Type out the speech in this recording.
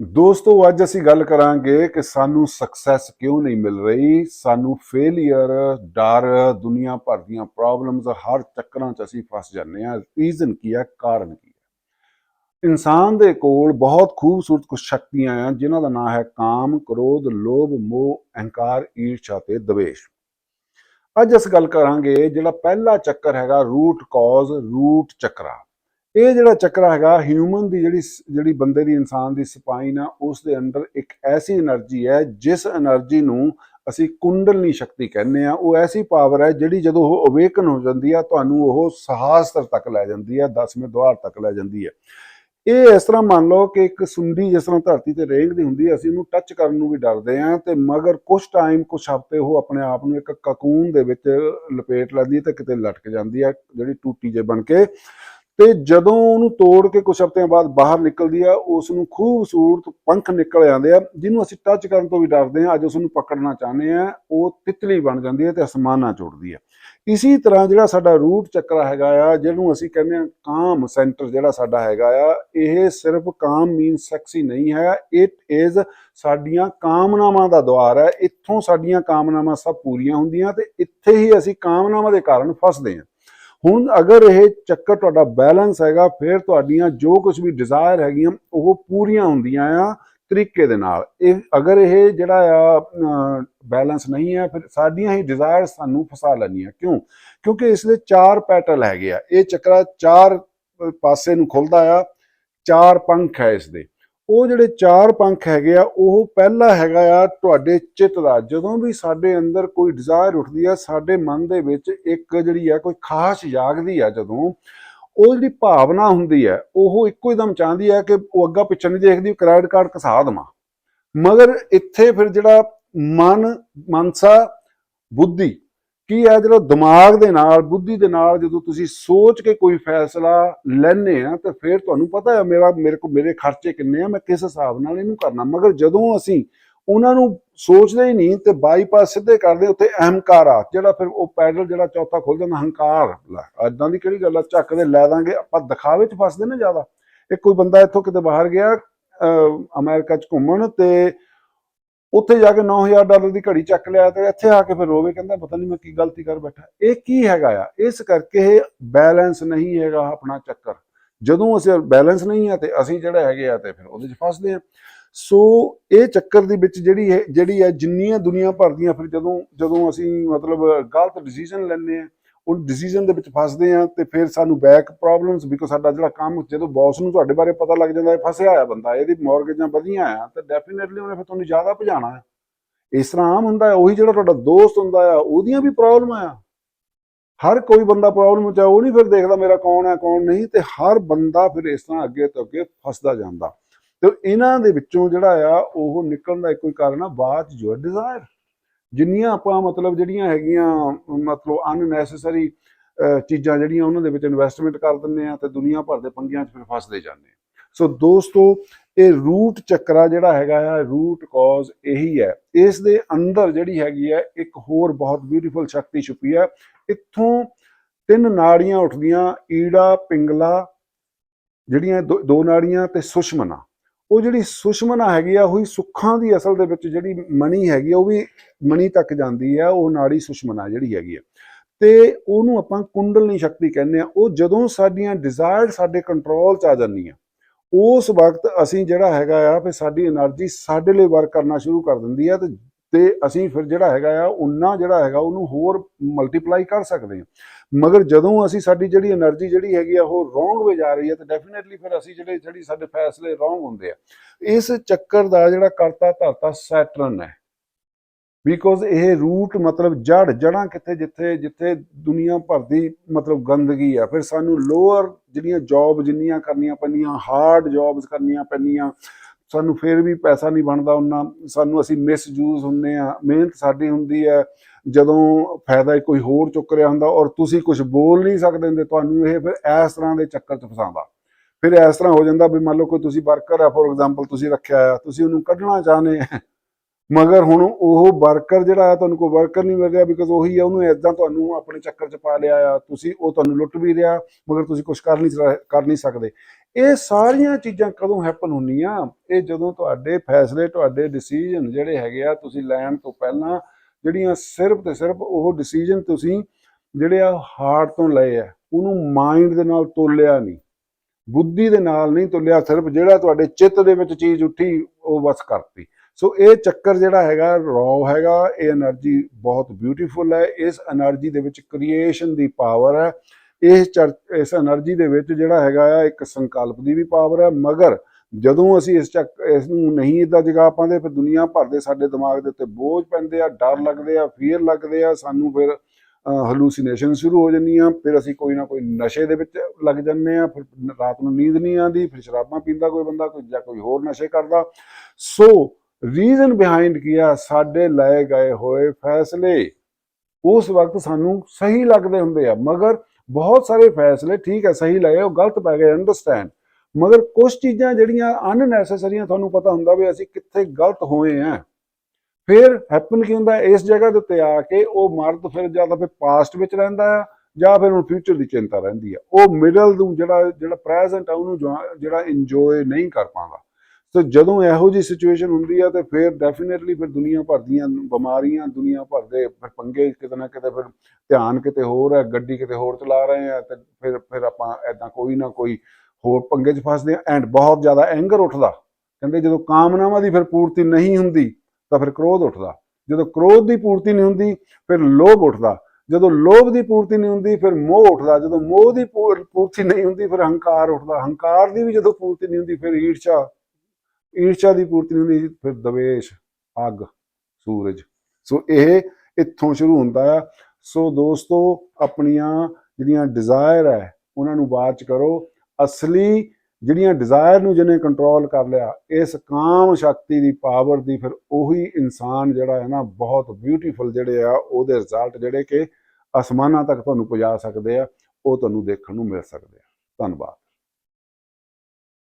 ਦੋਸਤੋ, ਅੱਜ ਅਸੀਂ ਗੱਲ ਕਰਾਂਗੇ ਕਿ ਸਾਨੂੰ ਸਕਸੈਸ ਕਿਉਂ ਨਹੀਂ ਮਿਲ ਰਹੀ? ਸਾਨੂੰ ਫੇਲਿਅਰ ਡਰ, ਦੁਨੀਆ ਭਰ ਦੀਆਂ ਪ੍ਰੋਬਲਮਸ ਹਰ ਚੱਕਰਾਂ 'ਚ ਅਸੀਂ ਫਸ ਜਾਂਦੇ ਹਾਂ। ਰੀਜ਼ਨ ਕੀ ਹੈ? ਕਾਰਨ ਕੀ ਹੈ? ਇਨਸਾਨ ਦੇ ਕੋਲ ਬਹੁਤ ਖੂਬਸੂਰਤ ਕੁਝ ਸ਼ਕਤੀਆਂ ਆ, ਜਿਨ੍ਹਾਂ ਦਾ ਨਾਮ ਹੈ ਕਾਮ, ਕ੍ਰੋਧ, ਲੋਭ, ਮੋਹ, ਅਹੰਕਾਰ, ਈਰਸ਼ਾ ਤੇ ਦਵੇਸ਼। ਅੱਜ ਅਸੀਂ ਗੱਲ ਕਰਾਂਗੇ ਜਿਹੜਾ ਪਹਿਲਾ ਚੱਕਰ ਹੈਗਾ ਰੂਟ ਕਾਜ਼ ਰੂਟ ਚੱਕਰਾ। ਇਹ ਜਿਹੜਾ ਚੱਕਰ ਹੈਗਾ ਹਿਊਮਨ ਦੀ ਜਿਹੜੀ ਜਿਹੜੀ ਬੰਦੇ ਦੀ ਇਨਸਾਨ ਦੀ ਸਪਾਈਨ ਆ ਉਸ ਦੇ ਅੰਦਰ ਇੱਕ ਐਸੀ એનર્ਜੀ ਹੈ, ਜਿਸ એનર્ਜੀ ਨੂੰ ਅਸੀਂ ਕੁੰਡਲਨੀ ਸ਼ਕਤੀ ਕਹਿੰਦੇ ਆ ਉਹ ਐਸੀ ਪਾਵਰ ਹੈ, ਜਿਹੜੀ ਜਦੋਂ ਉਹ ਅਵੇਕਨ ਹੋ ਜਾਂਦੀ ਆ, ਤੁਹਾਨੂੰ ਉਹ ਸਹਾਸਤਰ ਤੱਕ ਲੈ ਜਾਂਦੀ ਆ, ਦਸਵੇਂ ਦੁਆਰ ਤੱਕ ਲੈ ਜਾਂਦੀ ਆ। ਇਹ ਇਸ ਤਰ੍ਹਾਂ ਮੰਨ ਲਓ ਕਿ ਇੱਕ ਸੁੰਡੀ ਜਿਸ ਤਰ੍ਹਾਂ ਧਰਤੀ ਤੇ ਰੇਂਗਦੀ ਹੁੰਦੀ ਅਸੀਂ ਉਹਨੂੰ ਟੱਚ ਕਰਨ ਨੂੰ ਵੀ ਡਰਦੇ ਆਂ ਤੇ ਮਗਰ ਕੁਝ ਟਾਈਮ ਕੁਝ ਹਫ਼ਤੇ ਉਹ ਆਪਣੇ ਆਪ ਨੂੰ ਇੱਕ ਕਕੂਨ ਦੇ ਵਿੱਚ ਲਪੇਟ ਲੈਂਦੀ ਤੇ ਕਿਤੇ ਲਟਕ ਜਾਂਦੀ ਆ, ਜਿਹੜੀ ਟੂਟੀ ਜੇ ਬਣ ਕੇ। ਤੇ ਜਦੋਂ ਉਹਨੂੰ ਤੋੜ ਕੇ ਕੁਝ ਹਫ਼ਤਿਆਂ ਬਾਅਦ ਬਾਹਰ ਨਿਕਲਦੀ ਆ ਉਸ ਨੂੰ ਖੂਬਸੂਰਤ ਪੰਖ ਨਿਕਲ ਜਾਂਦੇ ਆ, ਜਿਹਨੂੰ ਅਸੀਂ ਟੱਚ ਕਰਨ ਤੋਂ ਵੀ ਡਰਦੇ ਆ ਅੱਜ ਉਸ ਨੂੰ ਪਕੜਨਾ ਚਾਹੁੰਦੇ ਆ, ਉਹ ਤਿਤਲੀ ਬਣ ਜਾਂਦੀ ਹੈ ਤੇ ਅਸਮਾਨਾਂ ਚ ਉੱਡਦੀ ਹੈ ਇਸੇ ਤਰ੍ਹਾਂ ਜਿਹੜਾ ਸਾਡਾ ਰੂਟ ਚੱਕਰਾ ਹੈਗਾ ਆ, ਜਿਹਨੂੰ ਅਸੀਂ ਕਹਿੰਦੇ ਆ ਕਾਮ ਸੈਂਟਰ ਜਿਹੜਾ ਸਾਡਾ ਹੈਗਾ ਆ, ਇਹ ਸਿਰਫ ਕਾਮ ਮੀਨ ਸੈਕਸੀ ਨਹੀਂ ਹੈ ਇਟ ਇਜ਼ ਸਾਡੀਆਂ ਕਾਮਨਾਵਾਂ ਦਾ ਦੁਆਰ ਹੈ, ਇੱਥੋਂ ਸਾਡੀਆਂ ਕਾਮਨਾਵਾਂ ਸਭ ਪੂਰੀਆਂ ਹੁੰਦੀਆਂ ਤੇ ਇੱਥੇ ਹੀ ਅਸੀਂ ਕਾਮਨਾਵਾਂ ਦੇ ਕਾਰਨ ਫਸਦੇ ਹਾਂ। ਹੁਣ ਅਗਰ ਇਹ ਚੱਕਰ ਤੁਹਾਡਾ ਬੈਲੈਂਸ ਹੈਗਾ, ਫਿਰ ਤੁਹਾਡੀਆਂ ਜੋ ਕੁਝ ਵੀ ਡਿਜ਼ਾਇਰ ਹੈਗੀਆਂ, ਉਹ ਪੂਰੀਆਂ ਹੁੰਦੀਆਂ ਆ ਤਰੀਕੇ ਦੇ ਨਾਲ। ਇਹ ਅਗਰ ਇਹ ਜਿਹੜਾ ਆ ਬੈਲੈਂਸ ਨਹੀਂ ਹੈ, ਫਿਰ ਸਾਡੀਆਂ ਹੀ ਡਿਜ਼ਾਇਰ ਸਾਨੂੰ ਫਸਾ ਲੈਣੀਆਂ ਕਿਉਂ? ਕਿਉਂਕਿ ਇਸ ਦੇ ਚਾਰ ਪੈਟਲ ਹੈਗੇ ਆ। ਇਹ ਚੱਕਰਾ ਚਾਰ ਪਾਸੇ ਨੂੰ ਖੁੱਲਦਾ ਆ, ਚਾਰ ਪੰਖ ਹੈ ਇਸ ਦੇ। ਉਹ ਜਿਹੜੇ ਚਾਰ ਪੰਖ ਹੈਗੇ ਆ, ਉਹ ਪਹਿਲਾ ਹੈਗਾ ਆ ਤੁਹਾਡੇ ਚਿੱਤ ਦਾ। ਜਦੋਂ ਵੀ ਸਾਡੇ ਅੰਦਰ ਕੋਈ ਡਿਜ਼ਾਇਰ ਉੱਠਦੀ ਆ, ਸਾਡੇ ਮਨ ਦੇ ਵਿੱਚ ਇੱਕ ਜਿਹੜੀ ਆ, ਕੋਈ ਖਾਸ ਜਾਗਦੀ ਆ ਜਦੋਂ, ਉਹ ਜਿਹੜੀ ਭਾਵਨਾ ਹੁੰਦੀ ਹੈ ਉਹ ਇੱਕੋ ਹੀ ਦਮ ਚਾਹੁੰਦੀ ਹੈ ਕਿ ਉਹ ਅੱਗਾ ਪਿੱਛੇ ਨਹੀਂ ਦੇਖਦੀ ਕ੍ਰੈਡਿਟ ਕਾਰਡ ਕਸਾ ਦੇਵਾਂ। ਮਗਰ ਇੱਥੇ ਫਿਰ ਜਿਹੜਾ ਮਨ, ਮਨਸਾ, ਬੁੱਧੀ ਕੀ ਹੈ ਜਦੋਂ ਦਿਮਾਗ ਦੇ ਨਾਲ, ਬੁੱਧੀ ਦੇ ਨਾਲ ਜਦੋਂ ਤੁਸੀਂ ਸੋਚ ਕੇ ਕੋਈ ਫੈਸਲਾ ਲੈਣੇ ਆ, ਤਾਂ ਫਿਰ ਤੁਹਾਨੂੰ ਪਤਾ ਹੈ ਮੇਰਾ, ਮੇਰੇ ਕੋ, ਮੇਰੇ ਖਰਚੇ ਕਿੰਨੇ ਆ, ਮੈਂ ਕਿਸ ਹਿਸਾਬ ਨਾਲ ਇਹਨੂੰ ਕਰਨਾ। ਮਗਰ ਜਦੋਂ ਅਸੀਂ ਉਹਨਾਂ ਨੂੰ ਸੋਚਦੇ ਹੀ ਨਹੀਂ ਤੇ ਬਾਈਪਾਸ ਸਿੱਧੇ ਕਰਦੇ, ਉੱਥੇ ਅਹੰਕਾਰ ਆ, ਜਿਹੜਾ ਫਿਰ ਉਹ ਪੈਡਲ ਜਿਹੜਾ ਚੌਥਾ ਖੁੱਲ ਜਾਂਦਾ, ਹੰਕਾਰ। ਐਦਾਂ ਦੀ ਕਿਹੜੀ ਗੱਲ ਆ? ਚੱਕਦੇ ਲੈ ਦਾਂਗੇ, ਆਪਾਂ ਦਿਖਾਵੇ 'ਚ ਫਸਦੇ ਨਾ ਜ਼ਿਆਦਾ। ਇੱਕ ਕੋਈ ਬੰਦਾ ਇੱਥੋਂ ਕਿਤੇ ਬਾਹਰ ਗਿਆ ਅਮਰੀਕਾ 'ਚ ਘੁੰਮਣ ਤੇ ਉੱਥੇ ਜਾ ਕੇ 9000 ਡਾਲਰ ਦੀ ਘੜੀ ਚੱਕ ਲਿਆ ਤੇ ਇੱਥੇ ਆ ਕੇ ਫਿਰ ਰੋਵੇ, ਕਹਿੰਦਾ ਪਤਾ ਨਹੀਂ ਮੈਂ ਕੀ ਗਲਤੀ ਕਰ ਬੈਠਾ। ਇਹ ਕੀ ਹੈਗਾ ਆ? ਇਸ ਕਰਕੇ ਇਹ ਬੈਲੈਂਸ ਨਹੀਂ ਹੈਗਾ ਆਪਣਾ ਚੱਕਰ। ਜਦੋਂ ਅਸੀਂ ਬੈਲੈਂਸ ਨਹੀਂ ਆ ਤੇ ਅਸੀਂ ਜਿਹੜਾ ਹੈਗੇ ਆ ਤੇ ਫਿਰ ਉਹਦੇ 'ਚ ਫਸਦੇ ਆ। ਸੋ ਇਹ ਚੱਕਰ ਦੇ ਵਿੱਚ ਜਿਹੜੀ ਹੈ ਜਿਹੜੀ ਹੈ ਜਿੰਨੀਆਂ ਦੁਨੀਆ ਭਰ ਦੀਆਂ ਫਿਰ ਜਦੋਂ ਜਦੋਂ ਅਸੀਂ ਮਤਲਬ ਗਲਤ ਡਿਸੀਜਨ ਲੈਂਦੇ ਆ ਉਹ ਡਿਸੀਜਨ ਦੇ ਵਿੱਚ ਫਸਦੇ ਆ ਤੇ ਫਿਰ ਸਾਨੂੰ ਬੈਕ ਪ੍ਰੋਬਲਮਸ ਬਿਕੋਜ਼ ਸਾਡਾ ਜਿਹੜਾ ਕੰਮ, ਜਦੋਂ ਬੌਸ ਨੂੰ ਤੁਹਾਡੇ ਬਾਰੇ ਪਤਾ ਲੱਗ ਜਾਂਦਾ ਹੈ ਫਸਿਆ ਹੋਇਆ ਬੰਦਾ, ਇਹਦੀ ਮਾਰਗੇਜਾਂ ਵਧੀਆਂ ਆ, ਤਾਂ ਡੈਫੀਨਿਟਲੀ ਉਹਨੇ ਫਿਰ ਤੁਹਾਨੂੰ ਜ਼ਿਆਦਾ ਭਜਾਣਾ ਹੈ ਇਸ ਤਰ੍ਹਾਂ ਆਮ ਹੁੰਦਾ ਹੈ ਉਹੀ ਜਿਹੜਾ ਤੁਹਾਡਾ ਦੋਸਤ ਹੁੰਦਾ ਆ, ਉਹਦੀਆਂ ਵੀ ਪ੍ਰੋਬਲਮ ਆ। ਹਰ ਕੋਈ ਬੰਦਾ ਪ੍ਰੋਬਲਮ ਚ ਉਹ ਨਹੀਂ ਫਿਰ ਦੇਖਦਾ ਮੇਰਾ ਕੌਣ ਹੈ ਕੌਣ ਨਹੀਂ, ਤੇ ਹਰ ਬੰਦਾ ਫਿਰ ਇਸ ਤਰ੍ਹਾਂ ਅੱਗੇ ਤੋਂ ਅੱਗੇ ਫਸਦਾ ਜਾਂਦਾ। ਤੇ ਇਹਨਾਂ ਦੇ ਵਿੱਚੋਂ ਜਿਹੜਾ ਆ, ਉਹ ਨਿਕਲਣ ਦਾ ਇੱਕੋ ਹੀ ਕਾਰਨ ਆ, ਬਾਅਦ ਜੋ ਡਿਜ਼ਾਇਰ ਜਿੰਨੀਆਂ ਆਪਾਂ ਮਤਲਬ ਜਿਹੜੀਆਂ ਹੈਗੀਆਂ, ਮਤਲਬ ਅਨਨੈਸੈਸਰੀ ਚੀਜ਼ਾਂ ਜਿਹੜੀਆਂ ਉਹਨਾਂ ਦੇ ਵਿੱਚ ਇਨਵੈਸਟਮੈਂਟ ਕਰ ਦਿੰਦੇ ਆ ਤੇ ਦੁਨੀਆ ਭਰ ਦੇ ਪੰਗਿਆਂ 'ਚ ਫਿਰ ਫਸਦੇ ਜਾਂਦੇ ਆ। ਸੋ ਦੋਸਤੋ, ਇਹ ਰੂਟ ਚੱਕਰਾ ਜਿਹੜਾ ਹੈਗਾ ਆ ਰੂਟ ਕਾਜ਼ ਇਹੀ ਹੈ। ਇਸ ਦੇ ਅੰਦਰ ਜਿਹੜੀ ਹੈਗੀ ਹੈ, ਇੱਕ ਹੋਰ ਬਹੁਤ ਬਿਊਟੀਫੁਲ ਸ਼ਕਤੀ ਛੁਪੀ ਹੈ। ਇੱਥੋਂ ਤਿੰਨ ਨਾੜੀਆਂ ਉੱਠਦੀਆਂ, ਈੜਾ, ਪਿੰਗਲਾ, ਜਿਹੜੀਆਂ ਦੋ ਨਾੜੀਆਂ ਤੇ ਸੁਸ਼ਮਨਾ। ਉਹ ਜਿਹੜੀ ਸੁਸ਼ਮਨਾ ਹੈਗੀ ਆ, ਉਹੀ ਸੁੱਖਾਂ ਦੀ ਅਸਲ ਦੇ ਵਿੱਚ ਜਿਹੜੀ ਮਣੀ ਹੈਗੀ ਉਹ ਵੀ ਮਣੀ ਤੱਕ ਜਾਂਦੀ ਆ, ਉਹ ਨਾੜੀ ਸੁਸ਼ਮਨਾ ਜਿਹੜੀ ਹੈਗੀ ਆ। ਤੇ ਉਹਨੂੰ ਆਪਾਂ ਕੁੰਡਲਨੀ ਸ਼ਕਤੀ ਕਹਿੰਦੇ ਆ। ਉਹ ਜਦੋਂ ਸਾਡੀਆਂ ਡਿਜ਼ਾਇਰ ਸਾਡੇ ਕੰਟਰੋਲ ਚ ਆ ਜਾਂਦੀਆਂ, ਉਸ ਵਕਤ ਅਸੀਂ ਜਿਹੜਾ ਹੈਗਾ ਆ ਵੀ ਸਾਡੀ એનર્ਜੀ ਸਾਡੇ ਲਈ ਵਰਕ ਕਰਨਾ ਸ਼ੁਰੂ ਕਰ ਦਿੰਦੀ ਆ ਤੇ ਤੇ ਅਸੀਂ ਫਿਰ ਜਿਹੜਾ ਹੈਗਾ ਆ ਉਹਨਾਂ ਜਿਹੜਾ ਹੈਗਾ, ਉਹਨੂੰ ਹੋਰ ਮਲਟੀਪਲਾਈ ਕਰ ਸਕਦੇ ਹਾਂ। ਮਗਰ ਜਦੋਂ ਅਸੀਂ ਸਾਡੀ ਜਿਹੜੀ એનર્ਜੀ ਜਿਹੜੀ ਹੈਗੀ ਆ, ਉਹ ਰੋਂਗ ਵੇ ਜਾ ਰਹੀ ਹੈ, ਤਾਂ ਡੈਫੀਨਿਟਲੀ ਫਿਰ ਅਸੀਂ ਜਿਹੜੇ, ਜਿਹੜੀ ਸਾਡੇ ਫੈਸਲੇ ਰੋਂਗ ਹੁੰਦੇ ਆ। ਇਸ ਚੱਕਰ ਦਾ ਜਿਹੜਾ ਕਰਤਾ ਧਰਤਾ ਸੈਟਰਨ ਹੈ। ਬਿਕੋਜ਼ ਇਹ ਰੂਟ ਮਤਲਬ ਜੜ ਜੜਾਂ ਕਿੱਥੇ, ਜਿੱਥੇ ਜਿੱਥੇ ਦੁਨੀਆ ਭਰ ਦੀ ਮਤਲਬ ਗੰਦਗੀ ਆ। ਫਿਰ ਸਾਨੂੰ ਲੋਅਰ ਜਿਹੜੀਆਂ ਜੌਬ ਜਿੰਨੀਆਂ ਕਰਨੀਆਂ ਪੈਂਦੀਆਂ ਹਾਰਡ ਜੌਬਸ ਕਰਨੀਆਂ ਪੈਂਦੀਆਂ ਸਾਨੂੰ ਫਿਰ ਵੀ ਪੈਸਾ ਨਹੀਂ ਬਣਦਾ ਉਹਨਾਂ, ਸਾਨੂੰ ਅਸੀਂ ਮਿਸਯੂਜ਼ ਹੁੰਨੇ ਆ ਮਿਹਨਤ ਸਾਡੀ ਹੁੰਦੀ ਹੈ। ਜਦੋਂ ਫਾਇਦਾ ਕੋਈ ਹੋਰ ਚੁੱਕ ਰਿਹਾ ਹੁੰਦਾ ਔਰ ਤੁਸੀਂ ਕੁਝ ਬੋਲ ਨਹੀਂ ਸਕਦੇ ਹੁੰਦੇ, ਤੁਹਾਨੂੰ ਇਹ ਫਿਰ ਇਸ ਤਰ੍ਹਾਂ ਦੇ ਚੱਕਰ 'ਚ ਫਸਾਉਂਦਾ। ਫਿਰ ਇਸ ਤਰ੍ਹਾਂ ਹੋ ਜਾਂਦਾ ਵੀ ਮੰਨ ਲਓ ਕੋਈ ਤੁਸੀਂ ਵਰਕਰ ਆ ਫੋਰ ਐਗਜ਼ਾਮਪਲ ਤੁਸੀਂ ਰੱਖਿਆ ਆ, ਤੁਸੀਂ ਉਹਨੂੰ ਕੱਢਣਾ ਚਾਹਨੇ ਮਗਰ ਹੁਣ ਉਹ ਵਰਕਰ ਜਿਹੜਾ ਆ, ਤੁਹਾਨੂੰ ਕੋਈ ਵਰਕਰ ਨਹੀਂ ਮਿਲ ਰਿਹਾ ਬਿਕਾਜ਼ ਉਹੀ ਆ, ਉਹਨੂੰ ਇਦਾਂ ਤੁਹਾਨੂੰ ਆਪਣੇ ਚੱਕਰ 'ਚ ਪਾ ਲਿਆ ਆ। ਤੁਸੀਂ, ਉਹ ਤੁਹਾਨੂੰ ਲੁੱਟ ਵੀ ਰਿਹਾ, ਮਗਰ ਤੁਸੀਂ ਕੁਝ ਕਰ ਨਹੀਂ ਕਰ ਨਹੀਂ ਸਕਦੇ। ਇਹ ਸਾਰੀਆਂ ਚੀਜ਼ਾਂ ਕਦੋਂ ਹੈਪਨ ਹੁੰਦੀਆਂ? ਇਹ ਜਦੋਂ ਤੁਹਾਡੇ ਫੈਸਲੇ, ਤੁਹਾਡੇ ਡਿਸੀਜਨ ਜਿਹੜੇ ਹੈਗੇ ਆ, ਤੁਸੀਂ ਲੈਣ ਤੋਂ ਪਹਿਲਾਂ ਜਿਹੜੀਆਂ ਸਿਰਫ ਤੇ ਸਿਰਫ ਉਹ ਡਿਸੀਜਨ ਤੁਸੀਂ ਜਿਹੜੇ ਆ ਹਾਰਟ ਤੋਂ ਲਏ ਆ, ਉਹਨੂੰ ਮਾਈਂਡ ਦੇ ਨਾਲ ਤੋਲਿਆ ਨਹੀਂ, ਬੁੱਧੀ ਦੇ ਨਾਲ ਨਹੀਂ ਤੋਲਿਆ, ਸਿਰਫ ਜਿਹੜਾ ਤੁਹਾਡੇ ਚਿੱਤ ਦੇ ਵਿੱਚ ਚੀਜ਼ ਉੱਠੀ, ਉਹ ਬਸ ਕਰਤੀ। ਸੋ ਇਹ ਚੱਕਰ ਜਿਹੜਾ ਹੈਗਾ ਰੌ ਹੈਗਾ, ਇਹ એનર્ਜੀ ਬਹੁਤ ਬਿਊਟੀਫੁੱਲ ਹੈ, ਇਸ એનર્ਜੀ ਦੇ ਵਿੱਚ ਕ੍ਰੀਏਸ਼ਨ ਦੀ ਪਾਵਰ ਹੈ ਇਸ ਇਸ એનર્ਜੀ ਦੇ ਵਿੱਚ ਜਿਹੜਾ ਹੈਗਾ ਆ, ਇੱਕ ਸੰਕਲਪ ਦੀ ਵੀ ਪਾਵਰ ਹੈ ਮਗਰ ਜਦੋਂ ਅਸੀਂ ਇਸ ਚੱਕ, ਇਸ ਨੂੰ ਨਹੀਂ ਇਦਾਂ ਜਗਾ ਪਾਉਂਦੇ, ਫਿਰ ਦੁਨੀਆ ਭਰ ਦੇ ਸਾਡੇ ਦਿਮਾਗ ਦੇ ਉੱਤੇ ਬੋਝ ਪੈਂਦੇ ਆ, ਡਰ ਲੱਗਦੇ ਆ ਫੀਅਰ ਲੱਗਦੇ ਆ, ਸਾਨੂੰ ਫਿਰ ਹਲੂਸੀਨੇਸ਼ਨ ਸ਼ੁਰੂ ਹੋ ਜਾਂਦੀਆਂ, ਫਿਰ ਅਸੀਂ ਕੋਈ ਨਾ ਕੋਈ ਨਸ਼ੇ ਦੇ ਵਿੱਚ ਲੱਗ ਜਾਂਦੇ ਆ, ਫਿਰ ਰਾਤ ਨੂੰ ਨੀਂਦ ਨਹੀਂ ਆਉਂਦੀ, ਫਿਰ ਸ਼ਰਾਬਾਂ ਪੀਂਦਾ ਕੋਈ ਬੰਦਾ ਕੋਈ, ਜਾਂ ਕੋਈ ਹੋਰ ਨਸ਼ੇ ਕਰਦਾ। ਸੋ ਰੀਜ਼ਨ ਬਿਹਾਈਂਡ ਕੀਆ ਸਾਡੇ ਲਏ ਗਏ ਹੋਏ ਫੈਸਲੇ। ਉਸ ਵਕਤ ਸਾਨੂੰ ਸਹੀ ਲੱਗਦੇ ਹੁੰਦੇ ਆ, ਮਗਰ ਬਹੁਤ ਸਾਰੇ ਫੈਸਲੇ ਠੀਕ ਹੈ, ਸਹੀ ਲਏ, ਉਹ ਗਲਤ ਪੈ ਗਏ ਅੰਡਰਸਟੈਂਡ ਮਗਰ ਕੁਝ ਚੀਜ਼ਾਂ ਜਿਹੜੀਆਂ ਅਨਨੈਸੈਸਰੀਆਂ ਤੁਹਾਨੂੰ ਪਤਾ ਹੁੰਦਾ ਵੀ ਅਸੀਂ ਕਿੱਥੇ ਗਲਤ ਹੋਏ ਆ। ਫਿਰ ਹੈਪਨ ਕੀ ਹੁੰਦਾ, ਇਸ ਜਗ੍ਹਾ ਦੇ ਉੱਤੇ ਆ ਕੇ ਉਹ ਮਰਦ ਫਿਰ ਜਾਂ ਤਾਂ ਫਿਰ ਪਾਸਟ ਵਿੱਚ ਰਹਿੰਦਾ ਆ, ਜਾਂ ਫਿਰ ਹੁਣ ਫਿਊਚਰ ਦੀ ਚਿੰਤਾ ਰਹਿੰਦੀ ਆ। ਉਹ ਮਿਡਲ ਨੂੰ ਜਿਹੜਾ ਜਿਹੜਾ ਪ੍ਰੈਜ਼ੈਂਟ ਆ, ਉਹਨੂੰ ਜਿਹੜਾ ਇੰਜੋਏ ਨਹੀਂ ਕਰ ਪਾਉਂਦਾ। ਸੋ ਜਦੋਂ ਇਹੋ ਜੀ ਸਿਚੁਏਸ਼ਨ ਹੁੰਦੀ ਆ ਤੇ ਫਿਰ ਡੈਫੀਨਿਟਲੀ ਫਿਰ ਦੁਨੀਆ ਭਰ ਦੀਆਂ ਬਿਮਾਰੀਆਂ, ਦੁਨੀਆ ਭਰ ਦੇ ਫਿਰ ਪੰਗੇ ਕਿਤੇ ਨਾ ਕਿਤੇ ਫਿਰ ਧਿਆਨ ਕਿਤੇ ਹੋਰ ਹੈ ਗੱਡੀ ਕਿਤੇ ਹੋਰ ਚਲਾ ਰਹੇ ਆ ਤੇ ਫਿਰ ਫਿਰ ਆਪਾਂ ਐਦਾਂ ਕੋਈ ਨਾ ਕੋਈ ਹੋਰ ਪੰਗੇ 'ਚ ਫਸਦੇ ਆ ਐਂਡ ਬਹੁਤ ਜ਼ਿਆਦਾ ਐਂਗਰ ਉੱਠਦਾ। ਕਹਿੰਦੇ ਜਦੋਂ ਕਾਮਨਾਵਾਂ ਦੀ ਫਿਰ ਪੂਰਤੀ ਨਹੀਂ ਹੁੰਦੀ ਤਾਂ ਫਿਰ ਕ੍ਰੋਧ ਉੱਠਦਾ। ਜਦੋਂ ਕ੍ਰੋਧ ਦੀ ਪੂਰਤੀ ਨਹੀਂ ਹੁੰਦੀ ਫਿਰ ਲੋਭ ਉੱਠਦਾ। ਜਦੋਂ ਲੋਭ ਦੀ ਪੂਰਤੀ ਨਹੀਂ ਹੁੰਦੀ ਫਿਰ ਮੋਹ ਉੱਠਦਾ। ਜਦੋਂ ਮੋਹ ਦੀ ਪੂਰ- ਪੂਰਤੀ ਨਹੀਂ ਹੁੰਦੀ ਫਿਰ ਹੰਕਾਰ ਉੱਠਦਾ। ਹੰਕਾਰ ਦੀ ਵੀ ਜਦੋਂ ਪੂਰਤੀ ਨਹੀਂ ਹੁੰਦੀ ਫਿਰ ਈਰਸ਼ਾ ਈਰਸ਼ਾ ਦੀ ਪੂਰਤੀ ਨਹੀਂ ਹੁੰਦੀ ਫਿਰ ਦਵੇਸ਼, ਅੱਗ, ਸੂਰਜ। ਸੋ ਇਹ ਇੱਥੋਂ ਸ਼ੁਰੂ ਹੁੰਦਾ ਆ। ਸੋ ਦੋਸਤੋ, ਆਪਣੀਆਂ ਜਿਹੜੀਆਂ ਡਿਜ਼ਾਇਰ ਹੈ, ਉਹਨਾਂ ਨੂੰ ਬਾਅਦ ਚ ਕਰੋ। ਅਸਲੀ ਜਿਹੜੀਆਂ ਡਿਜ਼ਾਇਰ ਨੂੰ ਜਿਹਨੇ ਕੰਟਰੋਲ ਕਰ ਲਿਆ, ਇਸ ਕਾਮ ਸ਼ਕਤੀ ਦੀ ਪਾਵਰ ਦੀ ਫਿਰ ਉਹੀ ਇਨਸਾਨ ਜਿਹੜਾ ਹੈ ਨਾ, ਬਹੁਤ ਬਿਊਟੀਫੁਲ ਜਿਹੜੇ ਆ, ਉਹਦੇ ਰਿਜ਼ਲਟ ਜਿਹੜੇ ਕਿ ਅਸਮਾਨਾਂ ਤੱਕ ਤੁਹਾਨੂੰ ਪਹੁੰਚਾ ਸਕਦੇ ਆ, ਉਹ ਤੁਹਾਨੂੰ ਦੇਖਣ ਨੂੰ ਮਿਲ ਸਕਦੇ ਆ। ਧੰਨਵਾਦ।